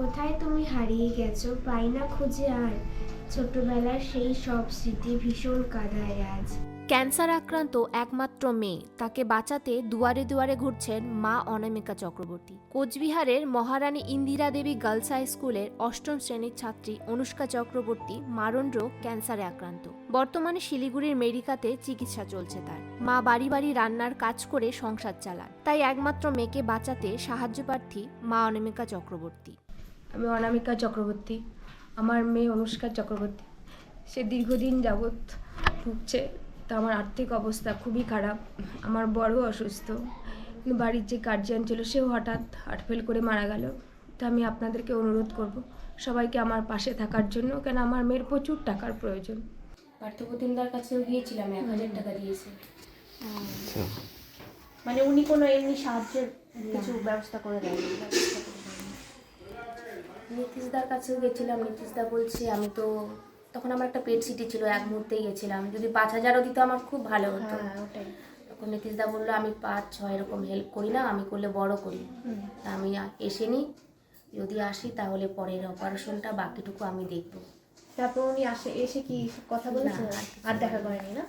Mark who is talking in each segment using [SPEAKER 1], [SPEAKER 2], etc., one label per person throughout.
[SPEAKER 1] কোথায় তুমি হারিয়ে গেছো পাই না খুঁজে আর? ছোটবেলার সেই সব স্মৃতি ভীষণ কাদায় আজ।
[SPEAKER 2] ক্যান্সার আক্রান্ত একমাত্র মেয়ে, তাকে বাঁচাতে দুয়ারে দুয়ারে ঘুরছেন মা অনামিকা চক্রবর্তী। কোচবিহারের মহারানী ইন্দিরা দেবী গার্লস হাই স্কুলের অষ্টম শ্রেণির ছাত্রী অনুষ্কা চক্রবর্তী মারণ রোগ ক্যান্সারে আক্রান্ত। বর্তমানে শিলিগুড়ির মেডিকাতে চিকিৎসা চলছে তার। মা বাড়ি বাড়ি রান্নার কাজ করে সংসার চালান। তাই একমাত্র মেয়েকে বাঁচাতে সাহায্য প্রার্থী মা অনামিকা চক্রবর্তী।
[SPEAKER 3] আমি অনামিকা চক্রবর্তী। আমার মেয়ে অনুষ্কা চক্রবর্তী। সে দীর্ঘদিন যাবৎ ভুগছে তা আমার আর্থিক অবস্থা খুবই খারাপ। আমার বড় অসুস্থ। কিন্তু বাড়ির যে গার্জিয়ান ছিল সেও হঠাৎ হার্ট ফেল করে মারা গেল। তা আমি আপনাদেরকে অনুরোধ করব সবাইকে আমার পাশে থাকার জন্য কেন আমার মেয়ের প্রচুর টাকার প্রয়োজন।
[SPEAKER 4] পার্থপ্রতিমদার কাছেও গিয়েছিলাম এক হাজার টাকা দিয়েছে।
[SPEAKER 5] আচ্ছা।
[SPEAKER 4] মানে উনি কোনো এমনি সাহায্যের কিছু ব্যবস্থা করে দেয়নি নীতিশদার কাছেও গেছিলাম নীতিশদা বলছে আমি তো তখন আমার একটা পেট সিটি ছিল এক মুহূর্তেই গেছিলাম। যদি পাঁচ হাজারও দিত আমার খুব ভালো হতো।
[SPEAKER 1] ওটাই।
[SPEAKER 4] তখন নীতিশদা বলল আমি পাঁচ ছয় এরকম হেল্প করি না আমি করলে বড় করি। তা আমি এসে নিই যদি আসি তাহলে পরের অপারেশনটা বাকিটুকু আমি দেখব।
[SPEAKER 1] তারপর উনি আসে এসে কি কথা বলেছে?
[SPEAKER 4] না,
[SPEAKER 1] আর দেখা করেনি না?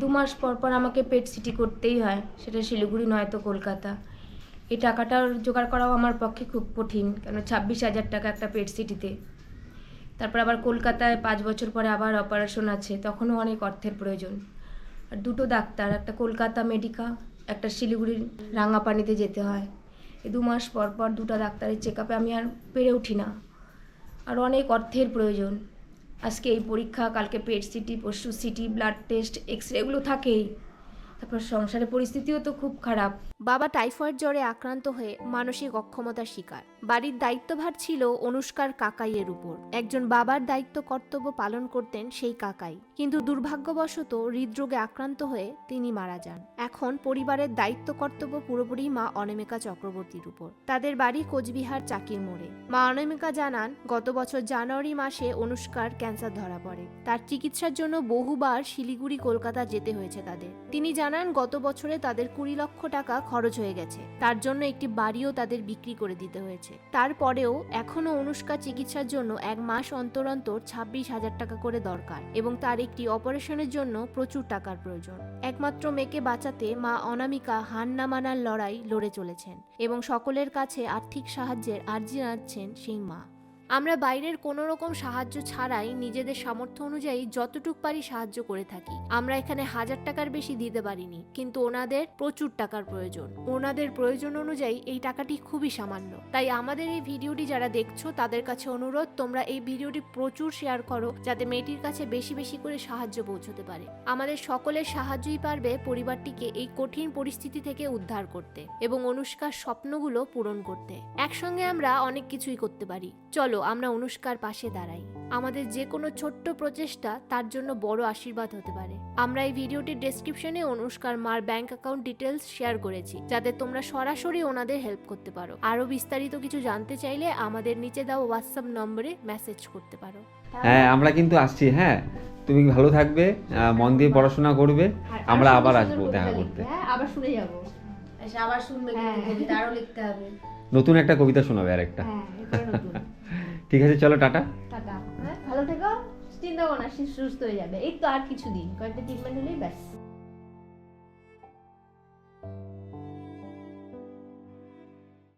[SPEAKER 3] দু মাস পর পর আমাকে পেট সিটি করতেই হয়। সেটা শিলিগুড়ি নয়তো কলকাতা। এই টাকাটার জোগাড় করাও আমার পক্ষে খুব কঠিন, কেন ছাব্বিশ হাজার টাকা একটা পেট সিটিতে তারপর আবার কলকাতায় পাঁচ বছর পরে আবার অপারেশন আছে, তখনও অনেক অর্থের প্রয়োজন। আর দুটো ডাক্তার, একটা কলকাতা মেডিকা একটা শিলিগুড়ির রাঙাপানিতে যেতে হয়। দু মাস পর পর দুটো ডাক্তারের চেক আপে আমি আর পেরে উঠি না। আর অনেক অর্থের প্রয়োজন। আজকে এই পরীক্ষা, কালকে পেট সিটি পরশু CT blood test X ray এগুলো থাকেই। তারপর সংসারের পরিস্থিতিও তো খুব খারাপ।
[SPEAKER 2] বাবা টাইফয়েড জ্বরে আক্রান্ত হয়ে মানসিক অক্ষমতার শিকার। বাড়ির দায়িত্বভার ছিল অনুষ্কার কাকাইয়ের উপর। একজন বাবার দায়িত্ব কর্তব্য পালন করতেন সেই কাকাই। কিন্তু দুর্ভাগ্যবশত হৃদরোগে আক্রান্ত হয়ে তিনি মারা যান। এখন পরিবারের দায়িত্ব কর্তব্য পুরোপুরি মা অনামিকা চক্রবর্তীর উপর। তাদের বাড়ি কোচবিহার চাকির মোড়ে। মা অনামিকা জানান, গত বছর জানুয়ারি মাসে অনুষ্কার ক্যান্সার ধরা পড়ে। তার চিকিৎসার জন্য বহুবার শিলিগুড়ি, কলকাতা যেতে হয়েছে তাদের। তিনি জানান গত বছরে তাদের কুড়ি লক্ষ টাকা খরচ হয়ে গেছে। তার জন্য একটি বাড়িও তাদের বিক্রি করে দিতে হয়েছে। তারপরেও এখনও অনুষ্কা চিকিৎসার জন্য এক মাস অন্তর অন্তর ছাব্বিশ হাজার টাকা করে দরকার এবং তার একটি অপারেশনের জন্য প্রচুর টাকার প্রয়োজন। একমাত্র মেয়েকে বাঁচাতে মা অনামিকা হার না মানার লড়াই লড়ে চলেছেন এবং সকলের কাছে আর্থিক সাহায্যের আর্জি জানাচ্ছেন সেই মা। আমরা বাইরের কোনো রকম সাহায্য ছাড়াই নিজেদের সামর্থ্য অনুযায়ী যতটুক পারি সাহায্য করে থাকি। আমরা এখানে হাজার টাকার বেশি দিতে পারিনি, কিন্তু ওনাদের প্রচুর টাকার প্রয়োজন। ওনাদের প্রয়োজন অনুযায়ী এই টাকাটি খুবই সামান্য। তাই আমাদের এই ভিডিওটি যারা দেখছ, তাদের কাছে অনুরোধ, তোমরা এই ভিডিওটি প্রচুর শেয়ার করো, যাতে মেয়েটির কাছে বেশি বেশি করে সাহায্য পৌঁছতে পারে। আমাদের সকলের সাহায্যই পারবে পরিবারটিকে এই কঠিন পরিস্থিতি থেকে উদ্ধার করতে এবং অনুষ্কার স্বপ্নগুলো পূরণ করতে। একসঙ্গে আমরা অনেক কিছুই করতে পারি। চলো আমরা অনুষ্কার পাশে দাঁড়াই। আমাদের যে কোনো ছোট্ট প্রচেষ্টা তার জন্য বড় আশীর্বাদ হতে পারে। আমরা এই ভিডিওটির ডেসক্রিপশনে অনুষ্কার মার ব্যাংক অ্যাকাউন্ট ডিটেলস শেয়ার করেছি যাতে তোমরা সরাসরি ওনাদের হেল্প করতে পারো। আরও বিস্তারিত কিছু জানতে চাইলে আমাদের নিচে দেওয়া হোয়াটসঅ্যাপ নম্বরে মেসেজ করতে পারো।
[SPEAKER 5] হ্যাঁ আমরা কিন্তু আসছি হ্যাঁ। তুমি ভালো থাকবে মন দিয়ে পড়াশোনা করবে। আমরা আবার আসব দেখা করতে।
[SPEAKER 1] হ্যাঁ আবার শুনে যাব।
[SPEAKER 4] এসে আবার শুনবে কিন্তু কবিতা আরও লিখতে হবে।
[SPEAKER 5] নতুন একটা কবিতা শোনাবে আর একটা
[SPEAKER 1] হ্যাঁ
[SPEAKER 5] ঠিক আছে, চলো, টাটা।
[SPEAKER 1] টাটা। হ্যাঁ ভালো থেকো। চিন্তা করো না সুস্থ হয়ে যাবে। এই তো আর কিছু দিন কয়েকটা ট্রিটমেন্ট হলেই ব্যাস।